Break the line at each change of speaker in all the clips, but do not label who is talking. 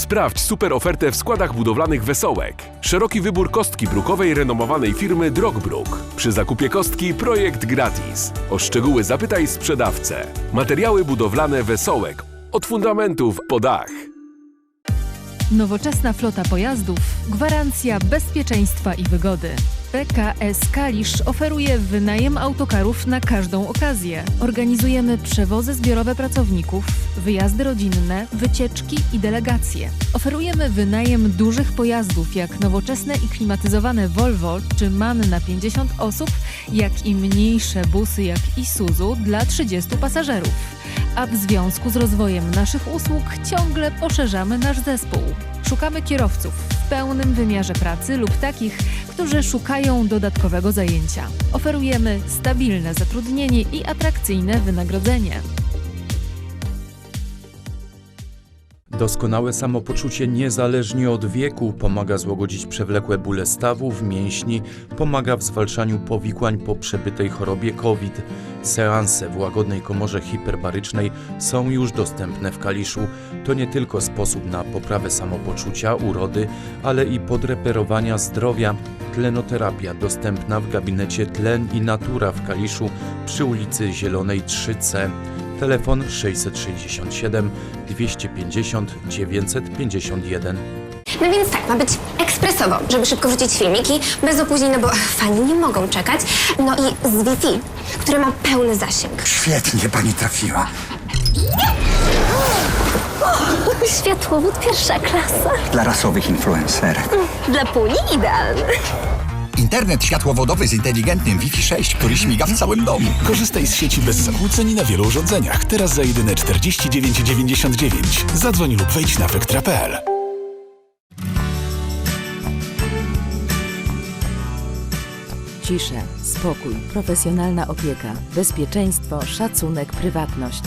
Sprawdź super ofertę w składach budowlanych Wesołek. Szeroki wybór kostki brukowej renomowanej firmy Drogbruk. Przy zakupie kostki projekt gratis. O szczegóły zapytaj sprzedawcę. Materiały budowlane Wesołek. Od fundamentów po dach.
Nowoczesna flota pojazdów, gwarancja bezpieczeństwa i wygody. PKS Kalisz oferuje wynajem autokarów na każdą okazję. Organizujemy przewozy zbiorowe pracowników, wyjazdy rodzinne, wycieczki i delegacje. Oferujemy wynajem dużych pojazdów jak nowoczesne i klimatyzowane Volvo czy MAN na 50 osób, jak i mniejsze busy jak Isuzu dla 30 pasażerów a w związku z rozwojem naszych usług ciągle poszerzamy nasz zespół. Szukamy kierowców w pełnym wymiarze pracy lub takich, którzy szukają dodatkowego zajęcia. Oferujemy stabilne zatrudnienie i atrakcyjne wynagrodzenie.
Doskonałe samopoczucie niezależnie od wieku pomaga złagodzić przewlekłe bóle stawów, mięśni, pomaga w zwalczaniu powikłań po przebytej chorobie COVID. Seanse w łagodnej komorze hiperbarycznej są już dostępne w Kaliszu. To nie tylko sposób na poprawę samopoczucia, urody, ale i podreperowania zdrowia. Tlenoterapia dostępna w gabinecie Tlen i Natura w Kaliszu przy ulicy Zielonej 3C. Telefon 667 250 951.
No więc tak, ma być ekspresowo, żeby szybko wrzucić filmiki, bez opóźnień, no bo fani nie mogą czekać. No i z Wi-Fi, które ma pełny zasięg.
Świetnie pani trafiła.
Światłowód pierwsza klasa.
Dla rasowych influencerek.
Dla puli idealny.
Internet światłowodowy z inteligentnym Wi-Fi 6, który śmiga w całym domu.
Korzystaj z sieci bez zakłóceń na wielu urządzeniach. Teraz za jedyne 49,99. Zadzwoń lub wejdź na wektra.pl.
Cisza, spokój, profesjonalna opieka, bezpieczeństwo, szacunek, prywatność.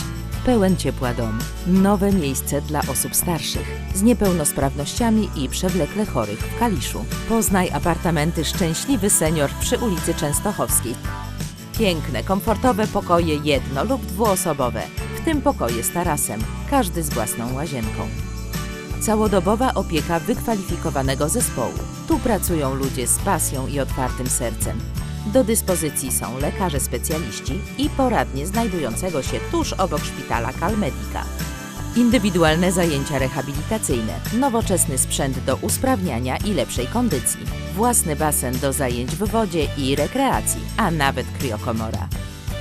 Pełen ciepła dom. Nowe miejsce dla osób starszych z niepełnosprawnościami i przewlekle chorych w Kaliszu. Poznaj apartamenty Szczęśliwy Senior przy ulicy Częstochowskiej. Piękne, komfortowe pokoje jedno- lub dwuosobowe, w tym pokoje z tarasem, każdy z własną łazienką. Całodobowa opieka wykwalifikowanego zespołu. Tu pracują ludzie z pasją i otwartym sercem. Do dyspozycji są lekarze specjaliści i poradnie znajdującego się tuż obok szpitala Calmedica. Indywidualne zajęcia rehabilitacyjne, nowoczesny sprzęt do usprawniania i lepszej kondycji, własny basen do zajęć w wodzie i rekreacji, a nawet kriokomora.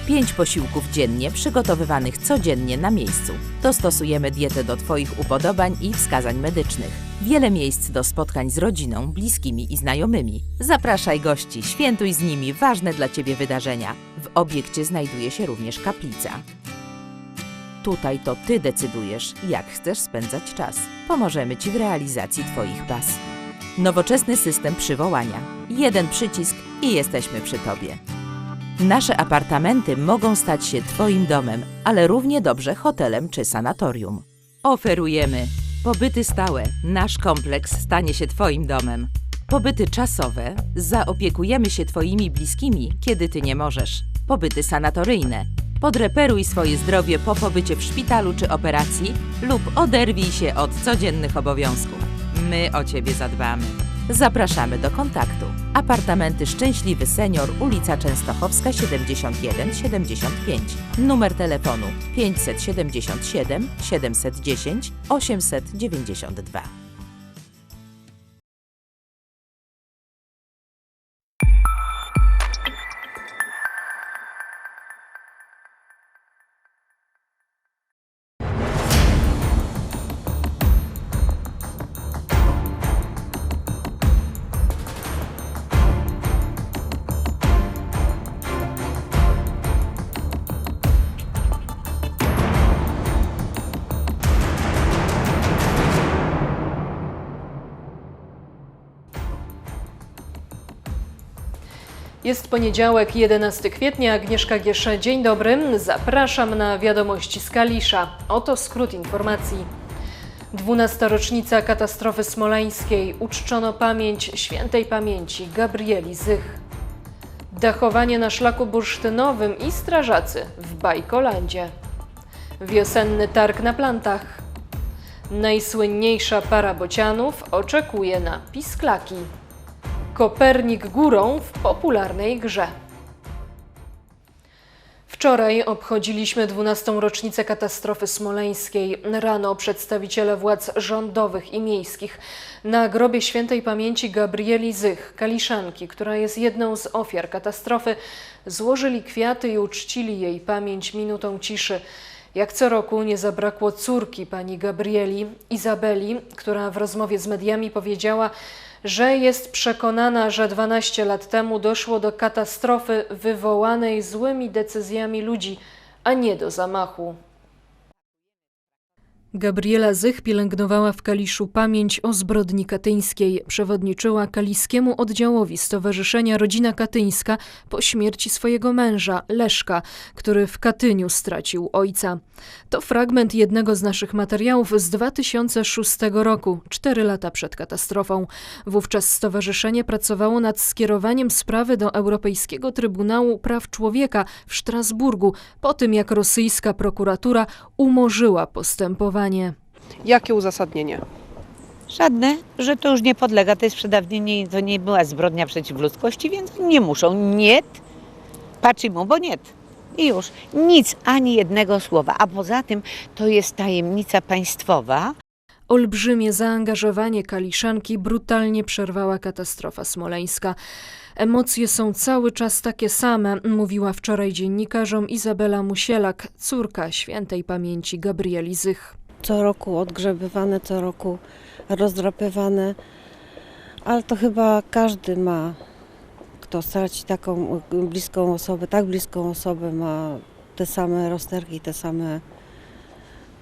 Pięć posiłków dziennie przygotowywanych codziennie na miejscu. Dostosujemy dietę do Twoich upodobań i wskazań medycznych. Wiele miejsc do spotkań z rodziną, bliskimi i znajomymi. Zapraszaj gości, świętuj z nimi ważne dla Ciebie wydarzenia. W obiekcie znajduje się również kaplica. Tutaj to Ty decydujesz, jak chcesz spędzać czas. Pomożemy Ci w realizacji Twoich pasji. Nowoczesny system przywołania. Jeden przycisk i jesteśmy przy Tobie. Nasze apartamenty mogą stać się Twoim domem, ale równie dobrze hotelem czy sanatorium. Oferujemy pobyty stałe. Nasz kompleks stanie się Twoim domem. Pobyty czasowe. Zaopiekujemy się Twoimi bliskimi, kiedy Ty nie możesz. Pobyty sanatoryjne. Podreperuj swoje zdrowie po pobycie w szpitalu czy operacji lub oderwij się od codziennych obowiązków. My o Ciebie zadbamy. Zapraszamy do kontaktu. Apartamenty Szczęśliwy Senior, ulica Częstochowska 71-75. Numer telefonu 577 710 892.
Jest poniedziałek, 11 kwietnia. Agnieszka Giesze, dzień dobry. Zapraszam na wiadomości z Kalisza. Oto skrót informacji. 12. rocznica katastrofy smoleńskiej. Uczczono pamięć świętej pamięci Gabrieli Zych. Dachowanie na szlaku bursztynowym i strażacy w Bajkolandzie. Wiosenny targ na plantach. Najsłynniejsza para bocianów oczekuje na pisklaki. Kopernik górą w popularnej grze. Wczoraj obchodziliśmy 12. rocznicę katastrofy smoleńskiej. Rano przedstawiciele władz rządowych i miejskich na grobie świętej pamięci Gabrieli Zych, kaliszanki, która jest jedną z ofiar katastrofy, złożyli kwiaty i uczcili jej pamięć minutą ciszy. Jak co roku nie zabrakło córki pani Gabrieli, Izabeli, która w rozmowie z mediami powiedziała, że jest przekonana, że 12 lat temu doszło do katastrofy wywołanej złymi decyzjami ludzi, a nie do zamachu. Gabriela Zych pielęgnowała w Kaliszu pamięć o zbrodni katyńskiej. Przewodniczyła kaliskiemu oddziałowi Stowarzyszenia Rodzina Katyńska po śmierci swojego męża, Leszka, który w Katyniu stracił ojca. To fragment jednego z naszych materiałów z 2006 roku, cztery lata przed katastrofą. Wówczas stowarzyszenie pracowało nad skierowaniem sprawy do Europejskiego Trybunału Praw Człowieka w Strasburgu, po tym jak rosyjska prokuratura umorzyła postępowanie.
Jakie uzasadnienie?
Żadne, że to już nie podlega, to jest przedawnienie to nie była zbrodnia przeciw ludzkości, więc nie muszą. Nie, patrzymu, bo nie. I już nic, ani jednego słowa. A poza tym to jest tajemnica państwowa.
Olbrzymie zaangażowanie Kaliszanki brutalnie przerwała katastrofa smoleńska. Emocje są cały czas takie same, mówiła wczoraj dziennikarzom Izabela Musielak, córka świętej pamięci Gabrieli Zych.
Co roku odgrzebywane, co roku rozdrapywane, ale to chyba każdy ma, kto straci taką bliską osobę, tak bliską osobę, ma te same rozterki, te same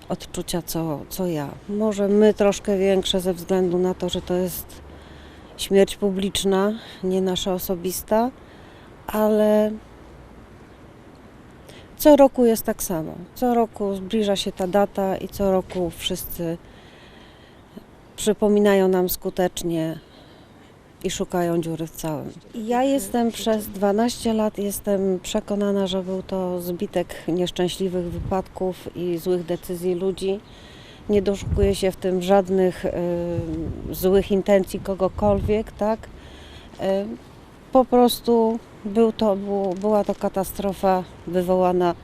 odczucia, co, co ja. Może my troszkę większe ze względu na to, że to jest śmierć publiczna, nie nasza osobista, ale co roku jest tak samo. Co roku zbliża się ta data i co roku wszyscy przypominają nam skutecznie i szukają dziury w całym. Ja jestem przez 12 lat jestem przekonana, że był to zbitek nieszczęśliwych wypadków i złych decyzji ludzi. Nie doszukuję się w tym żadnych y, złych intencji kogokolwiek, tak? Y, po prostu był to, był, była to katastrofa wywołana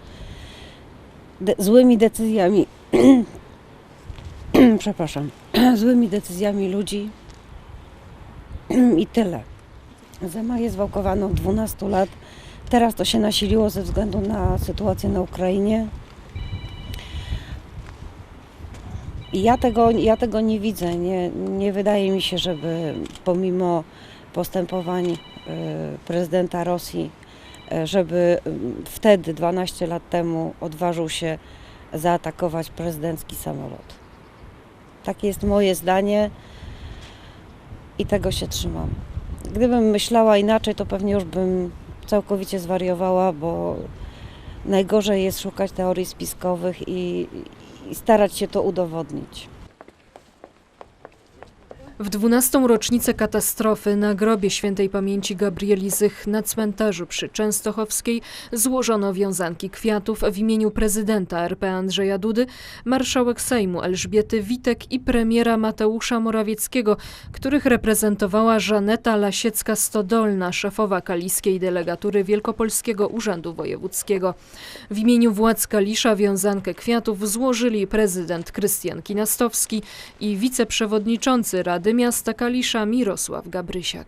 de, złymi decyzjami, przepraszam, złymi decyzjami ludzi i tyle. Zamach jest wałkowany od 12 lat. Teraz to się nasiliło ze względu na sytuację na Ukrainie. Ja tego, ja tego nie widzę. Nie, nie wydaje mi się, żeby pomimo postępowań prezydenta Rosji, y, żeby y, wtedy, 12 lat temu, odważył się zaatakować prezydencki samolot. Takie jest moje zdanie i tego się trzymam. Gdybym myślała inaczej, to pewnie już bym całkowicie zwariowała, bo najgorzej jest szukać teorii spiskowych i, i starać się to udowodnić.
W 12. rocznicę katastrofy na grobie świętej pamięci Gabrieli Zych na cmentarzu przy Częstochowskiej złożono wiązanki kwiatów w imieniu prezydenta RP Andrzeja Dudy, marszałek Sejmu Elżbiety Witek i premiera Mateusza Morawieckiego, których reprezentowała Żaneta Lasiecka-Stodolna, szefowa kaliskiej delegatury Wielkopolskiego Urzędu Wojewódzkiego. W imieniu władz Kalisza wiązankę kwiatów złożyli prezydent Krystian Kinastowski i wiceprzewodniczący Rady Miasta Kalisza Mirosław Gabrysiak.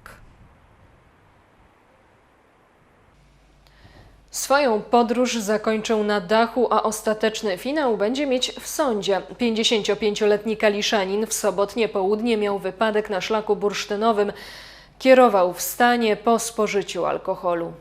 Swoją podróż zakończył na dachu, a ostateczny finał będzie mieć w sądzie. 55-letni Kaliszanin w sobotnie południe miał wypadek na szlaku bursztynowym. Kierował w stanie po spożyciu alkoholu.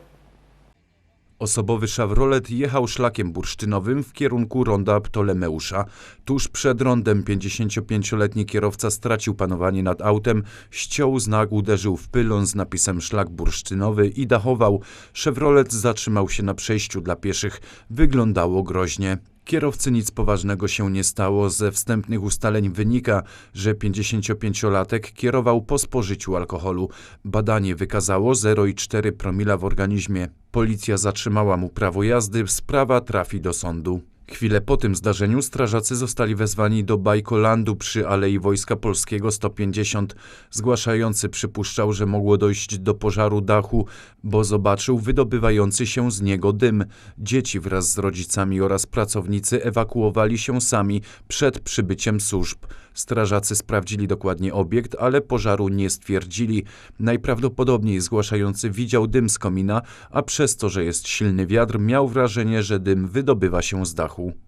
Osobowy Chevrolet jechał szlakiem bursztynowym w kierunku ronda Ptolemeusza. Tuż przed rondem 55-letni kierowca stracił panowanie nad autem, ściął znak, uderzył w pylon z napisem szlak bursztynowy i dachował. Chevrolet zatrzymał się na przejściu dla pieszych. Wyglądało groźnie. Kierowcy nic poważnego się nie stało. Ze wstępnych ustaleń wynika, że 55-latek kierował po spożyciu alkoholu. Badanie wykazało 0,4 promila w organizmie. Policja zatrzymała mu prawo jazdy, sprawa trafi do sądu. Chwilę po tym zdarzeniu strażacy zostali wezwani do Bajkolandu przy Alei Wojska Polskiego 150. Zgłaszający przypuszczał, że mogło dojść do pożaru dachu, bo zobaczył wydobywający się z niego dym. Dzieci wraz z rodzicami oraz pracownicy ewakuowali się sami przed przybyciem służb. Strażacy sprawdzili dokładnie obiekt, ale pożaru nie stwierdzili. Najprawdopodobniej zgłaszający widział dym z komina, a przez to, że jest silny wiatr, miał wrażenie, że dym wydobywa się z dachu.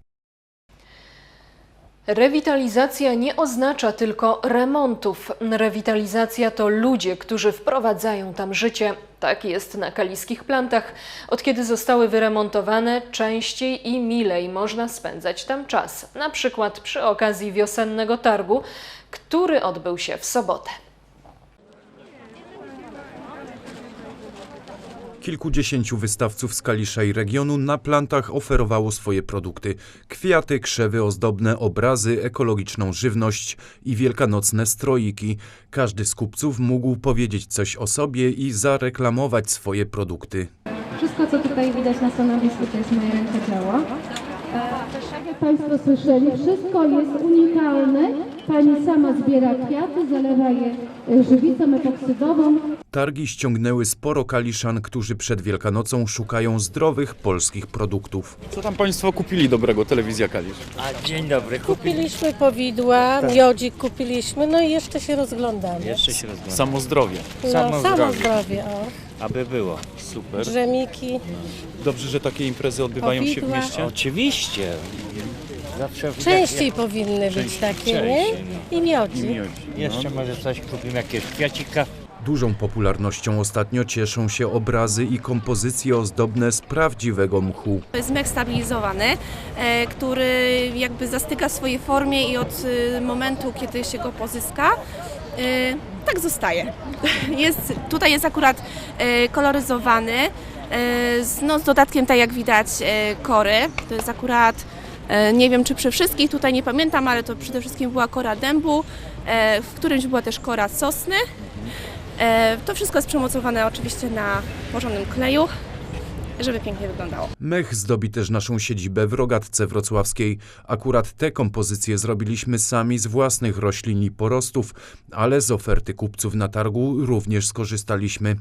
Rewitalizacja nie oznacza tylko remontów. Rewitalizacja to ludzie, którzy wprowadzają tam życie. Tak jest na kaliskich plantach. Od kiedy zostały wyremontowane, częściej i milej można spędzać tam czas. Na przykład przy okazji wiosennego targu, który odbył się w sobotę.
Kilkudziesięciu wystawców z Kalisza i regionu na plantach oferowało swoje produkty: kwiaty, krzewy ozdobne, obrazy, ekologiczną żywność i wielkanocne stroiki. Każdy z kupców mógł powiedzieć coś o sobie i zareklamować swoje produkty.
Wszystko, co tutaj widać na stanowisku, to jest moje rękodzieło. Tak jak Państwo słyszeli, wszystko jest unikalne. Pani sama zbiera kwiaty, zalewa je e, żywicą epoksydową.
Targi ściągnęły sporo kaliszan, którzy przed Wielkanocą szukają zdrowych polskich produktów.
Co tam Państwo kupili dobrego telewizja Kalisz?
A dzień dobry.
Kupiliśmy powidła, miodzik kupiliśmy, no i jeszcze się rozglądamy.
Jeszcze się rozglądam.
Samo zdrowie.
No,
Samo
samo
zdrowie.
zdrowie, o.
Aby było.
Super.
Drzemiki,
Dobrze, że takie imprezy odbywają się w
Powidła.
mieście.
Oczywiście. Zawsze
częściej powinny być
Częściej,
takie, nie?
częściej.
I miodzik.
Jeszcze może coś kupimy, jakieś kwiacika.
Dużą popularnością ostatnio cieszą się obrazy i kompozycje ozdobne z prawdziwego mchu.
To jest mech stabilizowany, e, który jakby zastyga w swojej formie i od e, momentu, kiedy się go pozyska, e, tak zostaje. Jest, tutaj jest akurat e, koloryzowany, e, z, no, z dodatkiem, tak jak widać, e, kory. To jest akurat, nie wiem czy przy wszystkich, tutaj nie pamiętam, ale to przede wszystkim była kora dębu, e, w którymś była też kora sosny. E, to wszystko jest przemocowane oczywiście na porządnym kleju, żeby pięknie wyglądało.
Mech zdobi też naszą siedzibę w Rogatce Wrocławskiej. Akurat te kompozycje zrobiliśmy sami z własnych roślin i porostów, ale z oferty kupców na targu również skorzystaliśmy.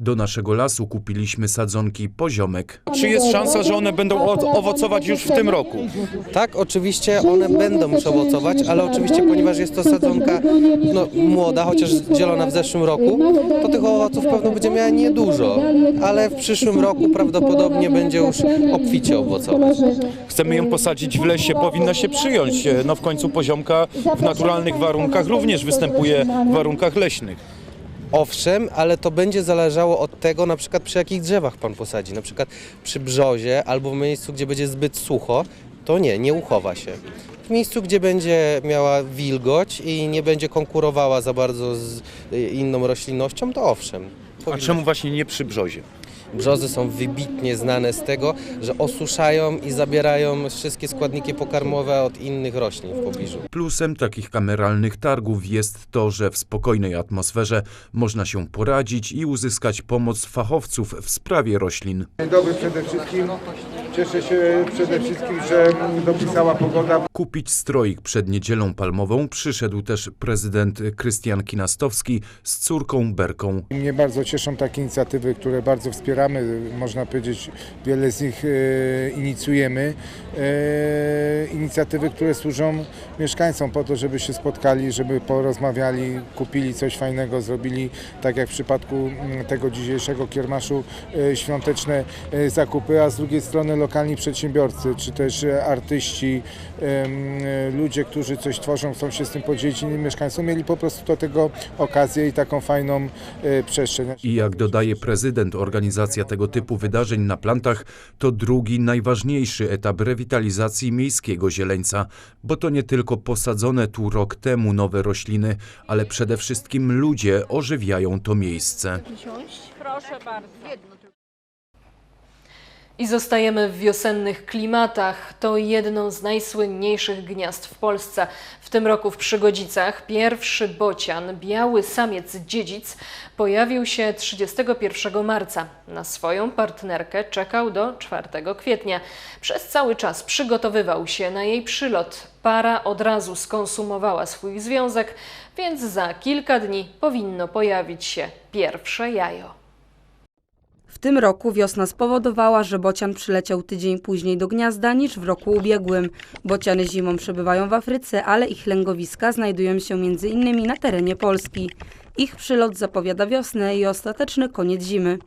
Do naszego lasu kupiliśmy sadzonki poziomek.
Czy jest szansa, że one będą owocować już w tym roku?
Tak, oczywiście one będą już owocować, ale oczywiście ponieważ jest to sadzonka no, młoda, chociaż zielona w zeszłym roku, to tych owoców pewno będzie miała niedużo, ale w przyszłym roku prawdopodobnie będzie już obficie owocować.
Chcemy ją posadzić w lesie, powinna się przyjąć. No w końcu poziomka w naturalnych warunkach również występuje w warunkach leśnych.
Owszem, ale to będzie zależało od tego, na przykład przy jakich drzewach pan posadzi. Na przykład przy brzozie albo w miejscu, gdzie będzie zbyt sucho, to nie, nie uchowa się. W miejscu, gdzie będzie miała wilgoć i nie będzie konkurowała za bardzo z y, inną roślinnością, to owszem.
A czemu właśnie nie przy brzozie?
Brzozy są wybitnie znane z tego, że osuszają i zabierają wszystkie składniki pokarmowe od innych roślin w pobliżu.
Plusem takich kameralnych targów jest to, że w spokojnej atmosferze można się poradzić i uzyskać pomoc fachowców w sprawie roślin.
Dzień dobry przede wszystkim. Cieszę się przede wszystkim, że dopisała pogoda.
Kupić stroik przed niedzielą palmową przyszedł też prezydent Krystian Kinastowski z córką Berką.
Mnie bardzo cieszą takie inicjatywy, które bardzo wspieramy. Można powiedzieć, wiele z nich e, inicjujemy. E, inicjatywy, które służą mieszkańcom po to, żeby się spotkali, żeby porozmawiali, kupili coś fajnego, zrobili tak jak w przypadku mm, tego dzisiejszego kiermaszu e, świąteczne zakupy, a z drugiej strony lokalni przedsiębiorcy, czy też e, artyści, e, ludzie, którzy coś tworzą, chcą się z tym podzielić innym mieszkańcom, mieli po prostu do tego okazję i taką fajną e, przestrzeń.
I jak dodaje prezydent, organizacja tego typu wydarzeń na plantach to drugi najważniejszy etap rewitalizacji miejskiego zieleńca, bo to nie tylko posadzone tu rok temu nowe rośliny, ale przede wszystkim ludzie ożywiają to miejsce.
Proszę bardzo.
I zostajemy w wiosennych klimatach. To jedno z najsłynniejszych gniazd w Polsce. W tym roku w Przygodzicach pierwszy bocian, biały samiec dziedzic, pojawił się 31 marca. Na swoją partnerkę czekał do 4 kwietnia. Przez cały czas przygotowywał się na jej przylot. Para od razu skonsumowała swój związek, więc za kilka dni powinno pojawić się pierwsze jajo.
W tym roku wiosna spowodowała, że bocian przyleciał tydzień później do gniazda niż w roku ubiegłym. Bociany zimą przebywają w Afryce, ale ich lęgowiska znajdują się m.in. na terenie Polski. Ich przylot zapowiada wiosnę i ostateczny koniec zimy.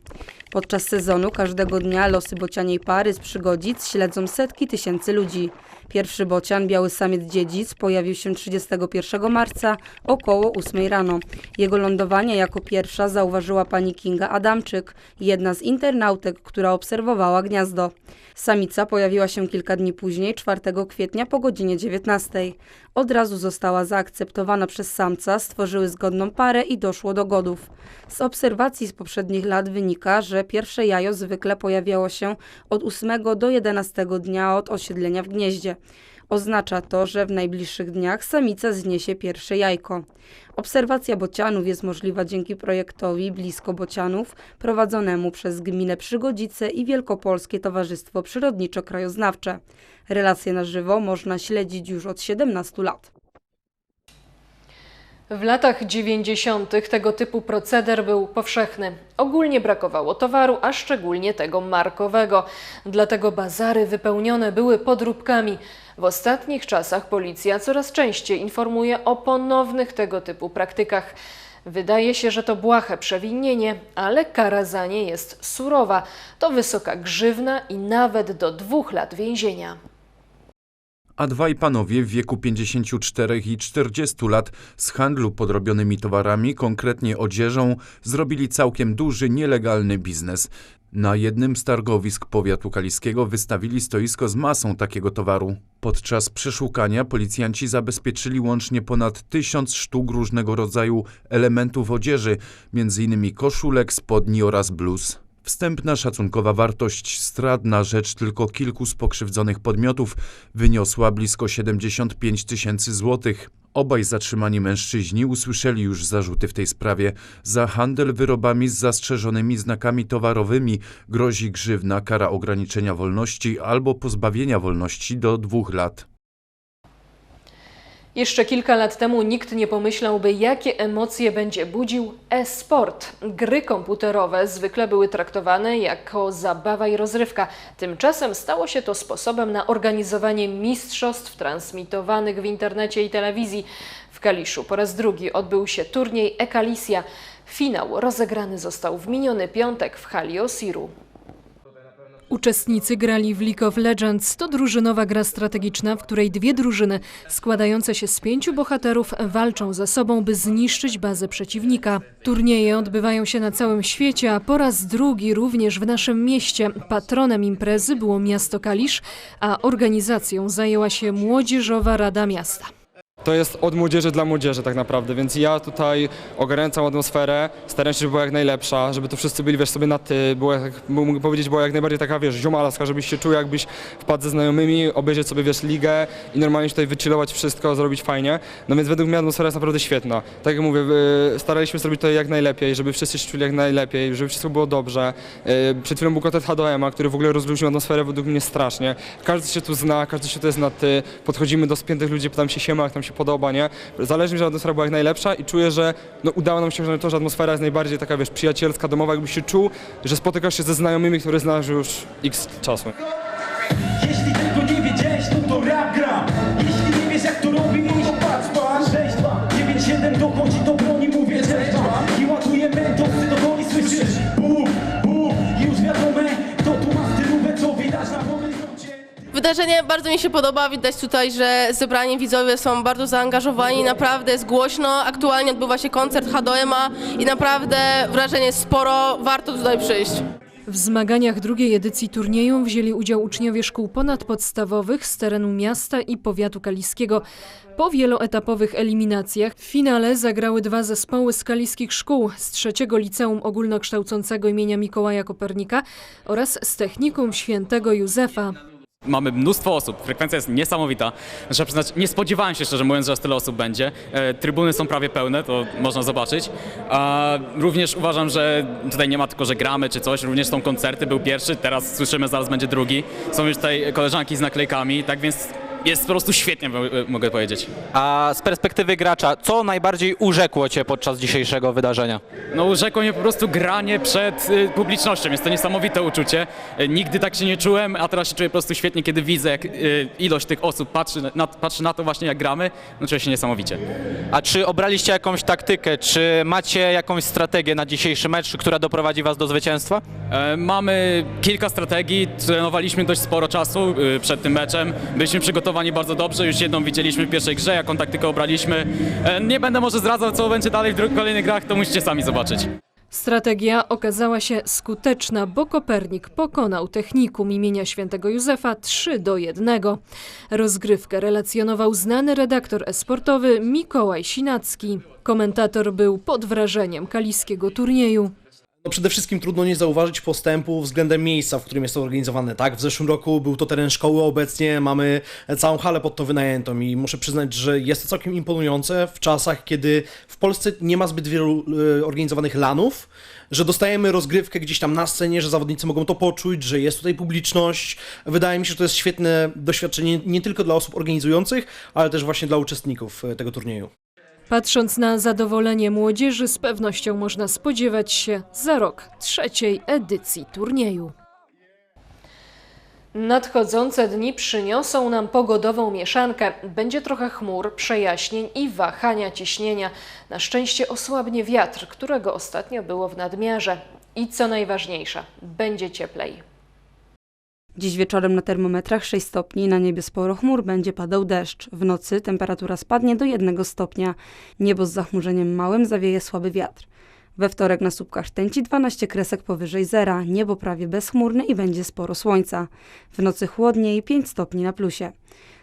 Podczas sezonu każdego dnia losy bocianiej pary z przygodzic śledzą setki tysięcy ludzi. Pierwszy bocian, biały samiec dziedzic, pojawił się 31 marca około 8 rano. Jego lądowanie jako pierwsza zauważyła pani Kinga Adamczyk, jedna z internautek, która obserwowała gniazdo. Samica pojawiła się kilka dni później, 4 kwietnia po godzinie 19. Od razu została zaakceptowana przez samca, stworzyły zgodną parę i doszło do godów. Z obserwacji z poprzednich lat wynika, że pierwsze jajo zwykle pojawiało się od 8 do 11 dnia od osiedlenia w gnieździe. Oznacza to, że w najbliższych dniach samica zniesie pierwsze jajko. Obserwacja bocianów jest możliwa dzięki projektowi Blisko Bocianów prowadzonemu przez Gminę Przygodzice i Wielkopolskie Towarzystwo Przyrodniczo-Krajoznawcze. Relacje na żywo można śledzić już od 17 lat.
W latach 90. tego typu proceder był powszechny. Ogólnie brakowało towaru, a szczególnie tego markowego. Dlatego bazary wypełnione były podróbkami. W ostatnich czasach policja coraz częściej informuje o ponownych tego typu praktykach. Wydaje się, że to błahe przewinienie, ale kara za nie jest surowa. To wysoka grzywna i nawet do dwóch lat więzienia.
A dwaj panowie w wieku 54 i 40 lat z handlu podrobionymi towarami, konkretnie odzieżą, zrobili całkiem duży, nielegalny biznes. Na jednym z targowisk powiatu kaliskiego wystawili stoisko z masą takiego towaru. Podczas przeszukania policjanci zabezpieczyli łącznie ponad tysiąc sztuk różnego rodzaju elementów odzieży, m.in. koszulek, spodni oraz bluz. Wstępna szacunkowa wartość strat na rzecz tylko kilku spokrzywdzonych podmiotów wyniosła blisko 75 tysięcy złotych. Obaj zatrzymani mężczyźni usłyszeli już zarzuty w tej sprawie. Za handel wyrobami z zastrzeżonymi znakami towarowymi grozi grzywna, kara ograniczenia wolności albo pozbawienia wolności do dwóch lat.
Jeszcze kilka lat temu nikt nie pomyślałby, jakie emocje będzie budził e-sport. Gry komputerowe zwykle były traktowane jako zabawa i rozrywka. Tymczasem stało się to sposobem na organizowanie mistrzostw transmitowanych w internecie i telewizji. W Kaliszu po raz drugi odbył się turniej Ekalisja. Finał rozegrany został w miniony piątek w hali Osiru. Uczestnicy grali w League of Legends. To drużynowa gra strategiczna, w której dwie drużyny składające się z pięciu bohaterów walczą ze sobą, by zniszczyć bazę przeciwnika. Turnieje odbywają się na całym świecie, a po raz drugi również w naszym mieście. Patronem imprezy było miasto Kalisz, a organizacją zajęła się Młodzieżowa Rada Miasta.
To jest od młodzieży dla młodzieży tak naprawdę, więc ja tutaj ogarniam atmosferę, staram się, żeby była jak najlepsza, żeby to wszyscy byli, wiesz, sobie na ty, była, jak, mogę powiedzieć, była jak najbardziej taka, wiesz, ziomalaska, żebyś się czuł jakbyś wpadł ze znajomymi, obejrzeć sobie, wiesz, ligę i normalnie tutaj wychillować wszystko, zrobić fajnie. No więc według mnie atmosfera jest naprawdę świetna. Tak jak mówię, y, staraliśmy zrobić to jak najlepiej, żeby wszyscy się czuli jak najlepiej, żeby wszystko było dobrze. Y, Przed chwilą był koncert HDM, który w ogóle rozluźnił atmosferę według mnie strasznie. Każdy się tu zna, każdy się tu jest na ty, podchodzimy do spiętych ludzi, pytam się siema, jak tam się podoba, nie? Zależy mi, żeby atmosfera była jak najlepsza i czuję, że no, udało nam się osiągnąć to, że atmosfera jest najbardziej taka, wiesz, przyjacielska, domowa, jakbyś się czuł, że spotykasz się ze znajomymi, które znasz już x czasu.
Wydarzenie bardzo mi się podoba. Widać tutaj, że zebrani widzowie są bardzo zaangażowani. Naprawdę jest głośno. Aktualnie odbywa się koncert Hadoema i naprawdę wrażenie jest sporo. Warto tutaj przyjść.
W zmaganiach drugiej edycji turnieju wzięli udział uczniowie szkół ponadpodstawowych z terenu miasta i powiatu kaliskiego. Po wieloetapowych eliminacjach w finale zagrały dwa zespoły z kaliskich szkół z trzeciego liceum ogólnokształcącego imienia Mikołaja Kopernika oraz z technikum świętego Józefa.
Mamy mnóstwo osób, frekwencja jest niesamowita. Muszę przyznać, nie spodziewałem się szczerze mówiąc, że aż tyle osób będzie. E, trybuny są prawie pełne, to można zobaczyć. Również uważam, że tutaj nie ma tylko, że gramy czy coś, również są koncerty, był pierwszy, teraz słyszymy, zaraz będzie drugi. Są już tutaj koleżanki z naklejkami, tak więc jest po prostu świetnie, mo- mogę powiedzieć.
A z perspektywy gracza, co najbardziej urzekło Cię podczas dzisiejszego wydarzenia?
No urzekło mnie po prostu granie przed y, publicznością. Jest to niesamowite uczucie. Y, nigdy tak się nie czułem, a teraz się czuję po prostu świetnie, kiedy widzę, jak y, ilość tych osób patrzy na, patrzy na to właśnie, jak gramy. No czuję się niesamowicie.
A czy obraliście jakąś taktykę, czy macie jakąś strategię na dzisiejszy mecz, która doprowadzi Was do zwycięstwa?
E, Mamy kilka strategii, trenowaliśmy dość sporo czasu y, przed tym meczem. Byliśmy przygotowani bardzo dobrze, już jedną widzieliśmy w pierwszej grze, jaką taktykę obraliśmy. E, Nie będę może zdradzał, co będzie dalej w kolejnych grach, to musicie sami zobaczyć.
Strategia okazała się skuteczna, bo Kopernik pokonał technikum imienia świętego Józefa 3 do 1. Rozgrywkę relacjonował znany redaktor esportowy Mikołaj Sinacki. Komentator był pod wrażeniem kaliskiego turnieju.
No przede wszystkim trudno nie zauważyć postępu względem miejsca, w którym jest to organizowane. Tak, w zeszłym roku był to teren szkoły, obecnie mamy całą halę pod to wynajętą i muszę przyznać, że jest to całkiem imponujące w czasach, kiedy w Polsce nie ma zbyt wielu e, organizowanych lanów, że dostajemy rozgrywkę gdzieś tam na scenie, że zawodnicy mogą to poczuć, że jest tutaj publiczność. Wydaje mi się, że to jest świetne doświadczenie nie tylko dla osób organizujących, ale też właśnie dla uczestników e, tego turnieju.
Patrząc na zadowolenie młodzieży, z pewnością można spodziewać się za rok trzeciej edycji turnieju. Nadchodzące dni przyniosą nam pogodową mieszankę. Będzie trochę chmur, przejaśnień i wahania ciśnienia. Na szczęście osłabnie wiatr, którego ostatnio było w nadmiarze. I co najważniejsze, będzie cieplej.
Dziś wieczorem na termometrach 6 stopni, na niebie sporo chmur, będzie padał deszcz. W nocy temperatura spadnie do 1 stopnia. Niebo z zachmurzeniem małym zawieje słaby wiatr. We wtorek na słupkach rtęci 12 kresek powyżej zera, niebo prawie bezchmurne i będzie sporo słońca. W nocy chłodniej 5 stopni na plusie.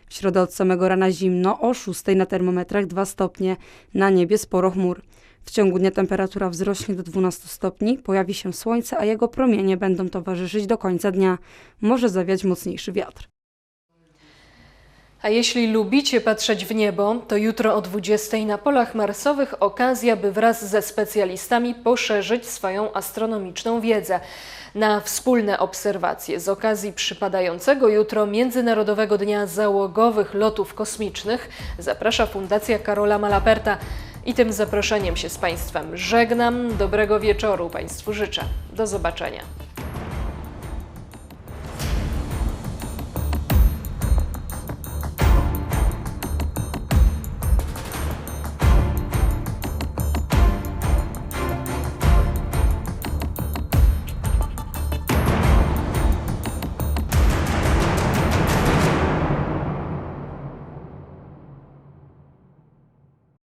W środę od samego rana zimno, o 6 na termometrach 2 stopnie, na niebie sporo chmur. W ciągu dnia temperatura wzrośnie do 12 stopni, pojawi się słońce, a jego promienie będą towarzyszyć do końca dnia. Może zawiać mocniejszy wiatr.
A jeśli lubicie patrzeć w niebo, to jutro o 20 na polach marsowych okazja, by wraz ze specjalistami poszerzyć swoją astronomiczną wiedzę. Na wspólne obserwacje z okazji przypadającego jutro Międzynarodowego Dnia Załogowych Lotów Kosmicznych zaprasza Fundacja Karola Malaperta. I tym zaproszeniem się z Państwem żegnam. Dobrego wieczoru Państwu życzę. Do zobaczenia.